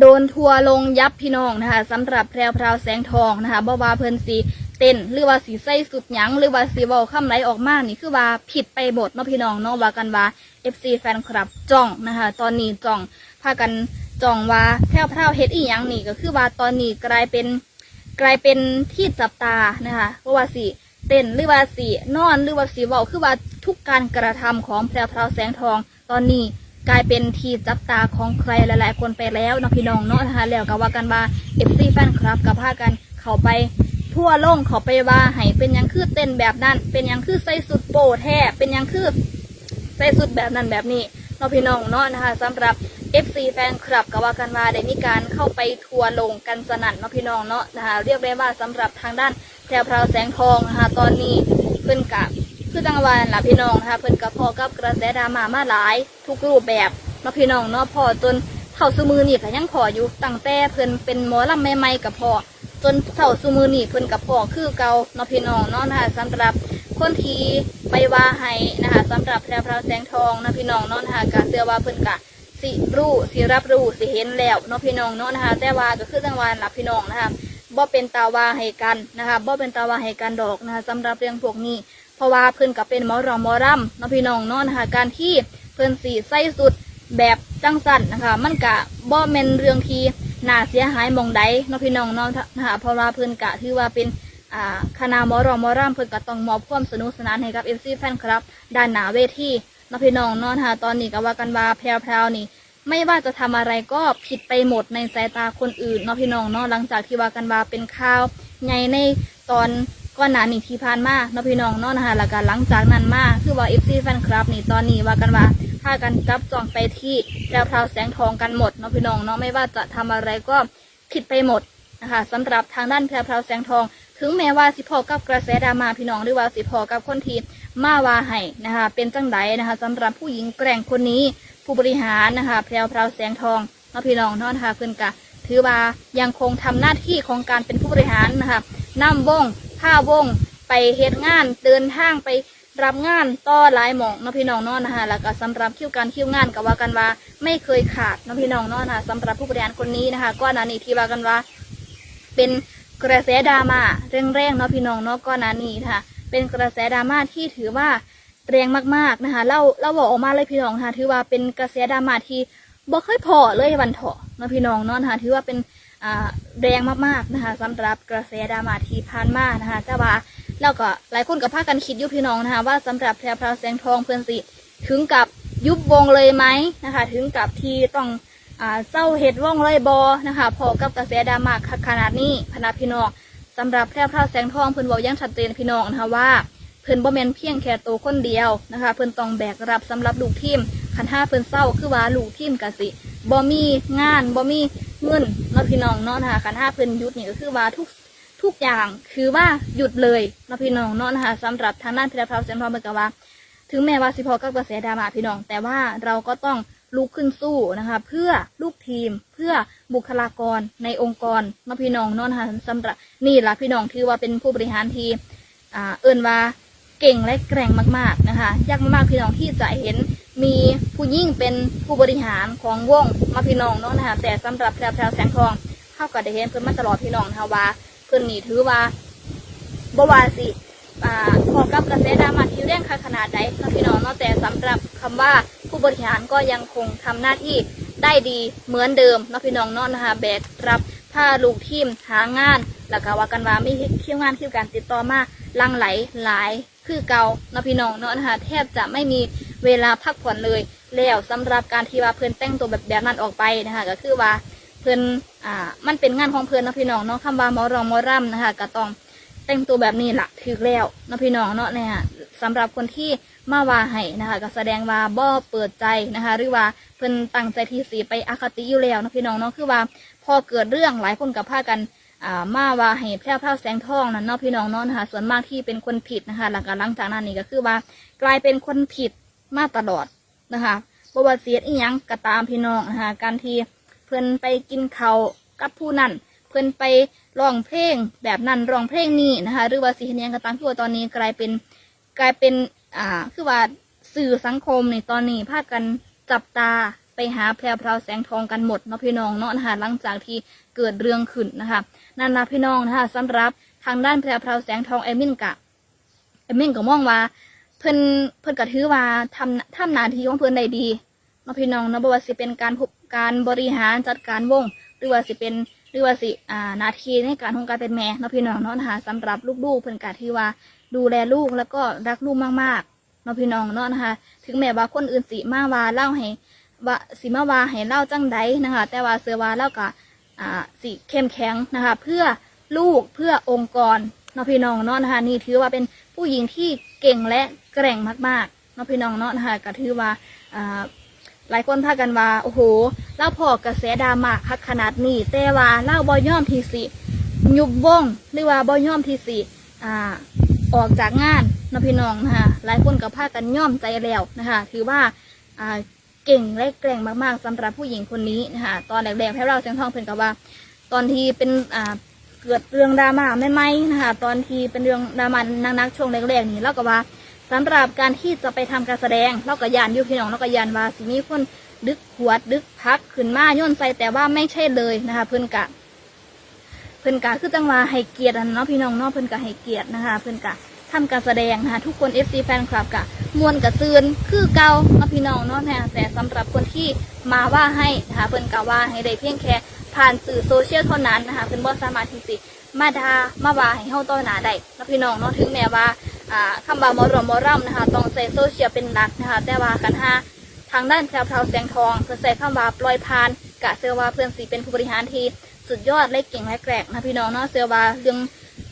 โดนทัวลงยับพี่น้องนะคะสำหรับแพรวพราวแสงทองนะคะบ่ว่าเพิ่นสีเต้นหรือว่าสีใส่สุดหยังหรือว่าสีเว้าคำไหลออกมานี่คือว่าผิดไปหมดเนาะพี่น้องเนาะว่ากันว่า FC แฟนคลับจ้องนะคะ ตอนนี้จ้องพากันจ้องว่าแพรวพราวเฮ็ดอีหยังนี่ก็คือว่าตอนนี้กลายเป็นกลายเป็นที่จับตานะคะเพราะว่าสิเต้นหรือว่าสินอนหรือว่าสิเว้าคือว่าทุกการกระทำของแพรวพราวแสงทองตอนนี้ กลายเป็นที่จับตาของใครหลาย ๆ คนไปแล้วนะพี่น้องเนาะนะคะแล้วก็ว่ากันว่า FC แฟนคลับกับพากันเข้าไปทั่วโลงเขาไปว่าให้เป็นยังคือเต้นแบบนั้น เป็นยังคือใส่สุดโปแท้เป็นยังคือใส่สุดแบบนั้นแบบนี้เนาะพี่น้องเนาะนะคะสำหรับ FC แฟนคลับก็ว่ากันว่าได้มีการเข้าไปทัวร์ลงกันสนั่นเนาะพี่น้องเนาะนะคะเรียกได้ว่าสำหรับทางด้านแพรวพราวแสงทองนะคะตอนนี้เพิ่นกับ คือจังหวะนั่นล่ะพี่น้องนะคะเพิ่นกับพอกับกระแสดราม่ามาหลาย ทุกรูปแบบเนาพี่น้องเนาะพอจนเข้าสมือนี่ก็ยังพออยู่ตั้งแต่เพิ่นเป็นหมอลำใหม่ๆกับพอจนเท่าซูมือนี่เพิ่นกับพ่อคือเก่าเนาะพี่น้องเนาะนะคะสำหรับคนที่ไปว่าให้นะคะสำหรับแพรวพราวแสงทองนะพี่น้องเนาะนะคะกะเสื้อว่าเพิ่นกะสิรู้สิรับรู้สิเห็นแล้วเนาะพี่น้องเนาะนะคะแต่ว่าก็คือจังหวะนับพี่น้องนะคะบ่เป็นตาว่าให้กันนะคะบ่เป็นตาว่าให้กันดอกนะคะสำหรับเรื่องพวกนี้ เพราะว่าเพิ่อนก็เป็นมอรอมอรำเนาะพี่น้องเนาะนะคะ การที่เพิ่อนสีใส่สุดแบบจังสันนะคะ มันกะบ่แมนเรื่องที่น่าเสียหายมองใดเนาะพี่น้องเนาะนะคะเพราะว่าเพิ่อนกะถือว่าเป็นอ่าคณะมอรอมอรำเพิ่อนก็ต้องมอบความสนุกสนานให้กับ FC แฟนคลับด้านหน้าเวทีเนาะพี่น้องเนาะนะคะตอนนี้ก็ว่ากันว่าแพรวๆนี่ไม่ว่าจะทำอะไรก็ผิดไปหมดในสายตาคนอื่นเนาะพี่น้องเนาะหลังจากที่ว่ากันว่าเป็นข่าวไงในตอน ก่อนหน้านี้ที่ผ่านมาเนาะพี่น้องเนาะนะคะแล้วก็หลังจากนั้นมาคือว่า FC แฟนคลับนี่ตอนนี้ว่ากันว่าพากันจับจองไปที่แพรวพราวแสงทองกันหมดเนาะพี่น้องเนาะไม่ว่าจะทำอะไรก็ผิดไปหมดนะคะสำหรับทางด้านแพรพราวแสงทอง ถึงแม้ว่าสิพอกับกระแสดราม่าพี่น้องหรือว่าสิพอกับคนทีมาว่าให้นะคะเป็นจังไดนะคะสำหรับผู้หญิงแกร่งคนนี้ผู้บริหารนะคะแพรวพราวแสงทองเนาะพี่น้องเนาะนะคะเพื่อนกะถือว่ายังคงทำหน้าที่ของการเป็นผู้บริหารนะคะนำวง ผ้าวงไปเฮ็ดงานเดินทางไปรับงานต่อหลายหมองเนาะพี่น้องนาะนะคะแล้วก็สำหรับคิวการคิวงานก็ว่ากันว่าไม่เคยขาดเนาะพี่น้องนาะนะคะสำหรับผู้บริหารคนนี้นะคะก็นานี้ที่ว่ากันว่า เป็นกระแสดราม่าแรงๆเนาะพี่น้องเนาะก่อนหน้านี้นะคะเป็นกระแสดราม่าที่ถือว่าแรงมากๆนะคะเราเราบอกออกมาเลยพี่น้องนะคะถือว่าเป็นกระแสดราม่าที่บ่เคยพอเลยวันเถาะ นะพี่น้องเนาะนะคะถือว่าเป็นแรงมากๆนะคะสำหรับกระแสดราม่าที่ผ่านมานะคะแต่ว่าเราก็หลายคนก็พากันคิดยู่พี่น้องนะคะว่าสำหรับแพรพราวแสงทองเพื่อนสิถึงกับยุบวงเลยไหมนะคะ ถึงกับที่ต้องเศร้าเห็ดว่องเลยบอนะคะพอกับกระแสดราม่าคักขนาดนี้พนาพี่น้องสำหรับแพร่พราวแสงทองเพิ่อนบอกยังชัดเจนพี่น้องนะคะว่าเพิ่อนบ่แมนเพียงแค่ตัวคนเดียวนะคะ เพิ่อนต้องแบกรับสำหรับลูกทีมคันห้าเพิ่อนเศร้าคือว่าลูกทีมกะสิ บ่มีงานบ่มีเงินเนาะพี่น้องเนาะนะคะคันห้าเพิ่นหยุดนี่ก็คือว่าทุกทุกอย่างคือว่าหยุดเลยเนาะพี่น้องเนาะนะคะสำหรับทางด้านพร่พราวแสงทองเมกว่า ถึงแม้ว่าสิพอกับกระแสดราม่าพี่น้อง แต่ว่าเราก็ต้องลุกขึ้นสู้นะคะ เพื่อลูกทีมเพื่อบุคลากรในองค์กรเนาะพี่น้องเนาะนะคะสำหรับนี่ละพี่น้องถือว่าเป็นผู้บริหารทีเอินว่า เก่งและแกร่งมากๆนะคะยากมากๆพี่น้องที่จะเห็นมีผู้ยิ่งเป็นผู้บริหารของวงมาพี่น้องเนาะนะคะแต่สำหรับแพรวแพรวแสงทองเข้ากับได้เห็นเพิ่นมาตลอดพี่น้องนะคะว่าเพิ่นนี่ถือว่าบวาสิอ่าพอกับกระแสดราม่าที่แรงขนาดใดนะพี่น้องเนาะแต่สำหรับคำว่าผู้บริหารก็ยังคงทำหน้าที่ได้ดีเหมือนเดิมนาะพี่น้องเนาะนะคะแบกรับผ้าลูกทีมหางาน แล้วก็ว่ากันว่าไม่คิวงานคิวการติดต่อมาลังไหลหลาย คือเก่าเนาะพี่น้องเนาะนะคะแทบจะไม่มีเวลาพักผ่อนเลย แล้วสำหรับการที่ว่าเพื่อนแต่งตัวแบบแบบนั้นออกไปนะคะก็คือว่าเพื่อนอ่ามันเป็นงานของเพื่อนเนาะพี่น้องเนาะคำว่ามอรองมอร่ำนะคะก็ต้องแต่งตัวแบบนี้ละถือแล้วเนาะพี่น้องเนาะเนี่ยสำหรับคนที่มาว่าให้นะคะก็แสดงว่าบ่เปิดใจนะคะ หรือว่าเพิ่นตั้งใจที่สีไปอคติอยู่แล้วเนาะพี่น้องเนาะคือว่าพอเกิดเรื่องหลายคนกับพากัน อ่ามาว่าให้แพร่วพราวแสงทองนั่นเนาะพี่น้องเนาะนะคะส่วนมากที่เป็นคนผิดนะคะหลังจากหลังจากนั้นนี่ก็คือว่ากลายเป็นคนผิดมาตลอดนะคะบวาเสียอีหยังก็ตามพี่น้องนะคะการที่เพิ่อนไปกินเขากับผู้นั้นเพิ่อนไปร้องเพลงแบบนั้นร้องเพลงนี้นะคะหรือว่าสิเนหยังก็ตามที่ว่าตอนนี้กลายเป็นกลายเป็นอ่าคือว่าสื่อสังคมในตอนนี้พากันจับตา ไปหาแพรวพราวแสงทองกันหมดเนาะพี่น้องเนาะนะคะหลังจากที่เกิดเรื่องขึ้นนะคะนั่นนะพี่น้องนะคะสำหรับทางด้านแพรวพราวแสงทองเอมินกะเอมินก็มองว่าเพิ่นเพิ่นก็ถือว่าทำทำหน้าที่ของเพิ่นได้ดีเนาะพี่น้องเนาะบ่ว่าสิเป็นการการบริหารจัดการวง หรือว่าสิเป็นหรือว่าสิอ่าหนาทีในการของการเป็นแม่เนาะพี่น้องเนาะนะคะสำหรับลูกๆเพิ่นก็ถือว่าดูแลลูกแล้วก็รักลูกมากๆเนาะพี่น้องเนาะนะคะ ถึงแม้ว่าคนอื่นสิมาว่าเล่าให้ ว่าสิมาว่าให้เล่าจังใดนะคะ แต่ว่าเสือว่าเล่าก็อ่าสิเข้มแข็งนะคะ เพื่อลูกเพื่อองค์กรเนาะพี่น้องเนาะนะคะ นี่ถือว่าเป็นผู้หญิงที่เก่งและแกร่งมากๆเนาะพี่น้องเนาะนะคะก็ถือว่าอ่าหลายคนพากันว่าโอ้โหเล่าพอกระแสดราม่าคักขนาดนี้แต่ว่าเล่าบอย่อมทีสิยุบวงหรือว่าบอย่อมทีสิอ่าออกจากงานนาะพี่น้องนะคะหลายคนก็พากันย่อมใจแล้วนะคะ ถือว่าอ่า เก่งและแกร่งมากๆสำหรับผู้หญิงคนนี้นะคะตอนแรกๆแพรเราเสียงทองเพิ่นกับว่า ตอนที่เป็นอ่าเกิดเรื่องดราม่าไม่ไหมนะคะตอนที่เป็นเรื่องดราม่านักๆช่วงแรกๆนี่เราก็ว่าสำหรับการที่จะไปทำการแสดงเราก็ยานยู่พี่น้องเราก็ยานว่าสิมีคนดึกขวดดึกพักขึ้นมาย่นใส่แต่ว่าไม่ใช่เลยนะคะเพิ่นกะเพิ่นกะคือจังว่าให้เกียรติอะเนาะพี่น้องเนาะเพิ่นกะให้เกียรตินะคะเพิ่นกะ ทำการแสดงนะคะทุกคน FC แฟนคลับกะมวนกะซืนคือเก่าเนาะพี่น้องเนาะแต่สำหรับคนที่มาว่าให้นะคะเพิ่นกะว่าให้ได้เพียงแค่ผ่านสื่อโซเชียลเท่านั้นนะคะเพิ่นบ่สามารถที่สิมาดามาว่าให้เฮาต่อหน้าได้เนาะพี่น้องเนาะถึงแม้ว่าอ่าคำว่าหมอรอมมอร่ำนะคะต้องใส่โซเชียลเป็นหลักนะคะแต่ว่ากันหาทางด้านแพรวพาวแสงทองเพื่อใส่คำว่าปล่อยพานกะเสือว่าเพื่อนสีเป็นผู้บริหารที่สุดยอดและเก่งและแกร่งนะพี่น้องเนาะเสือว่าเรื่อง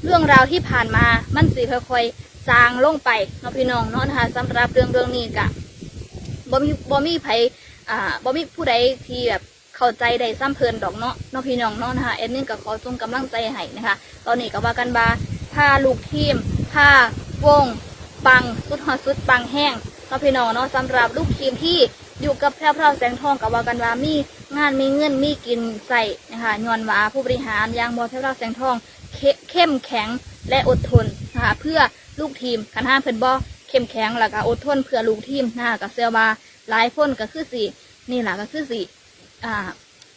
เรื่องราวที่ผ่านมามันสีค่อยๆจางลงไปเนาะพี่น้องเนาะนะคะสำหรับเรื่องเรื่องนี้กะบ่มีบ่มีไผอ่าบ่มีผู้ใดที่แบบเข้าใจได้ซ้ำเพลินดอกเนาะเนาะพี่น้องเนาะนะคะเอ็นนี่ก็ขอส่งกำลังใจให้นะคะ ตอนนี้ก็ว่ากันบาพาลูกทีมพาวงปังสุดฮอสุดปังแห้งเนาะพี่น้องเนาะสำหรับลูกทีมที่อยู่กับแพรวพราแสงทองกับว่ากันว่ามีงานมีเงินมีกินใส่นะคะย้อนว่าผู้บริหารยางบอแพรวพราวแสงทอง เข้มแข็งและอดทนนะคะเพื่อลูกทีมคันห้ามเพิ่นบอเข้มแข็งแล้วก็อดทนเพื่อลูกทีมนะคะกับเซลวาหลายคนก็คือสินี่แหละก็คือสิอ่า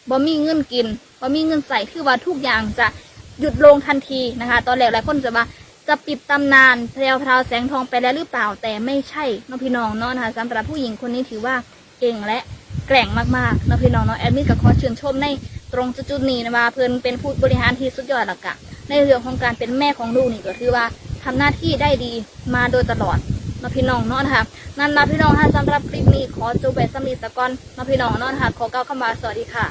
บ่มีเงินกินบ่มีเงินใส่คือว่าทุกอย่างจะหยุดลงทันทีนะคะ ตอนแรกหลายคนจะว่าจะปิดตำนานแพรวพราวแสงทองไปแล้วหรือเปล่าแต่ไม่ใช่น้องพี่น้องเนาะนะคะสำหรับผู้หญิงคนนี้ถือว่าเก่งและแกร่งมากๆน้องพี่น้องเนาะแอดมินก็ขอชื่นชมในตรงจุดๆนี้นะว่าเพื่อนเป็นผู้บริหารที่สุดยอดหลักะ ในเรื่องของการเป็นแม่ของลูกนี่ก็ถือว่าทำหน้าที่ได้ดีมาโดยตลอดมาพี่น้องเนาะนะคะนั่นนะพี่น้องค่ะสำหรับคลิปนี้ขอจบไปสำลีสะก่อนมาพี่น้องเนาะนะคะขอกล่าวคำว่าสวัสดีค่ะ